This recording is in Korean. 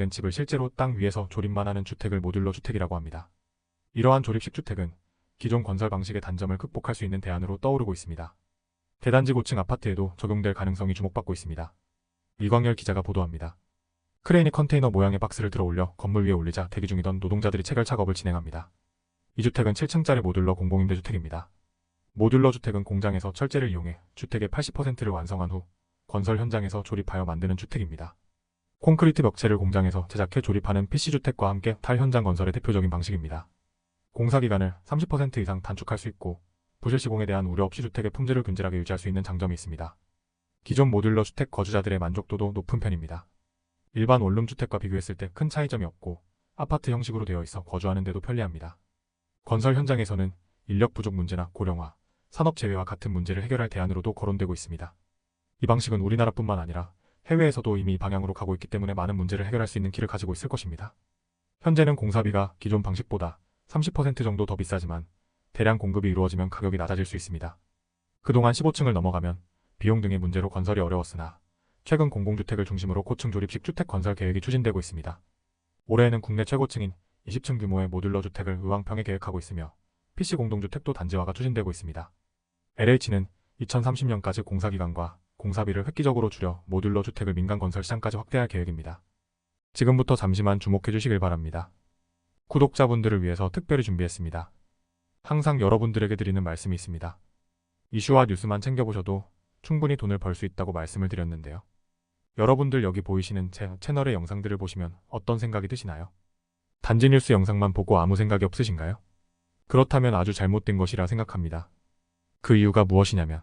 고정된 집을 실제로 땅 위에서 조립만 하는 주택을 모듈러 주택이라고 합니다. 이러한 조립식 주택은 기존 건설 방식의 단점을 극복할 수 있는 대안으로 떠오르고 있습니다. 대단지 고층 아파트에도 적용될 가능성이 주목받고 있습니다. 이광열 기자가 보도합니다. 크레인이 컨테이너 모양의 박스를 들어 올려 건물 위에 올리자 대기 중이던 노동자들이 체결 작업을 진행합니다. 이 주택은 7층짜리 모듈러 공공임대 주택입니다. 모듈러 주택은 공장에서 철제를 이용해 주택의 80%를 완성한 후 건설 현장에서 조립하여 만드는 주택입니다. 콘크리트 벽체를 공장에서 제작해 조립하는 PC주택과 함께 탈 현장 건설의 대표적인 방식입니다. 공사 기간을 30% 이상 단축할 수 있고 부실 시공에 대한 우려 없이 주택의 품질을 균질하게 유지할 수 있는 장점이 있습니다. 기존 모듈러 주택 거주자들의 만족도도 높은 편입니다. 일반 원룸 주택과 비교했을 때 큰 차이점이 없고 아파트 형식으로 되어 있어 거주하는 데도 편리합니다. 건설 현장에서는 인력 부족 문제나 고령화, 산업 재해와 같은 문제를 해결할 대안으로도 거론되고 있습니다. 이 방식은 우리나라뿐만 아니라 해외에서도 이미 이 방향으로 가고 있기 때문에 많은 문제를 해결할 수 있는 길을 가지고 있을 것입니다. 현재는 공사비가 기존 방식보다 30% 정도 더 비싸지만 대량 공급이 이루어지면 가격이 낮아질 수 있습니다. 그동안 15층을 넘어가면 비용 등의 문제로 건설이 어려웠으나 최근 공공주택을 중심으로 고층 조립식 주택 건설 계획이 추진되고 있습니다. 올해에는 국내 최고층인 20층 규모의 모듈러 주택을 의왕평에 계획하고 있으며 PC 공동주택도 단지화가 추진되고 있습니다. LH는 2030년까지 공사기간과 공사비를 획기적으로 줄여 모듈러 주택을 민간 건설 시장까지 확대할 계획입니다. 지금부터 잠시만 주목해 주시길 바랍니다. 구독자분들을 위해서 특별히 준비했습니다. 항상 여러분들에게 드리는 말씀이 있습니다. 이슈와 뉴스만 챙겨보셔도 충분히 돈을 벌 수 있다고 말씀을 드렸는데요. 여러분들 여기 보이시는 제 채널의 영상들을 보시면 어떤 생각이 드시나요? 단지 뉴스 영상만 보고 아무 생각이 없으신가요? 그렇다면 아주 잘못된 것이라 생각합니다. 그 이유가 무엇이냐면